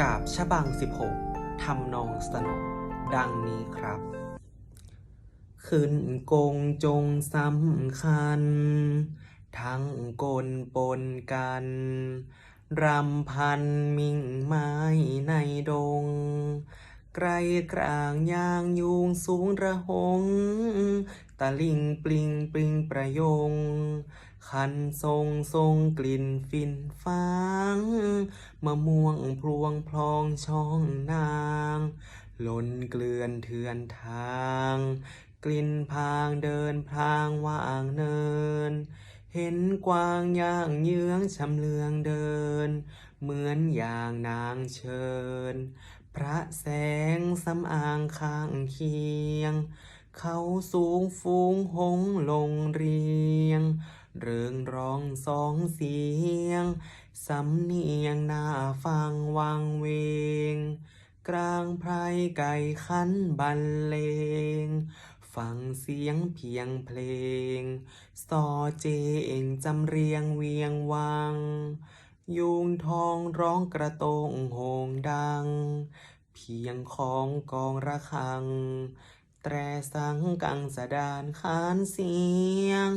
กาบชะบัง 16 ทำนองสนกดังนี้ครับ ขึ้นกงจงสำคัญ ทั้งกลปนกัน รำพันมิ่งไม้ในดง ไกลกลางยางยุงสูงระหง ตะลิงปลิงปลิงประยง คันทรงทรงกลิ่นฟินฟางมะม่วงพลวงพลองช่องนางหล่นเกลื่อนเถือนทาง กลิ่นพางเดินพลางว่างเนิน เห็นกวางย่างเยื้องชำเลืองเดิน เหมือนอย่างนางเชิญ พระแสงสำอางข้างเคียง เขาสูงฟูงหงลงเรียง เริงร้องสองเสียง สำเนียงหน้าฟังวังเวง กลางไพรไก่ขันบรรเลง ฟังเสียงเพียงเพลงสอเจเองจำเรียงเวียงวัง ยุงทองร้องกระตงโหงดัง เพียงของกองระฆัง แตรสังกังสดานขานเสียง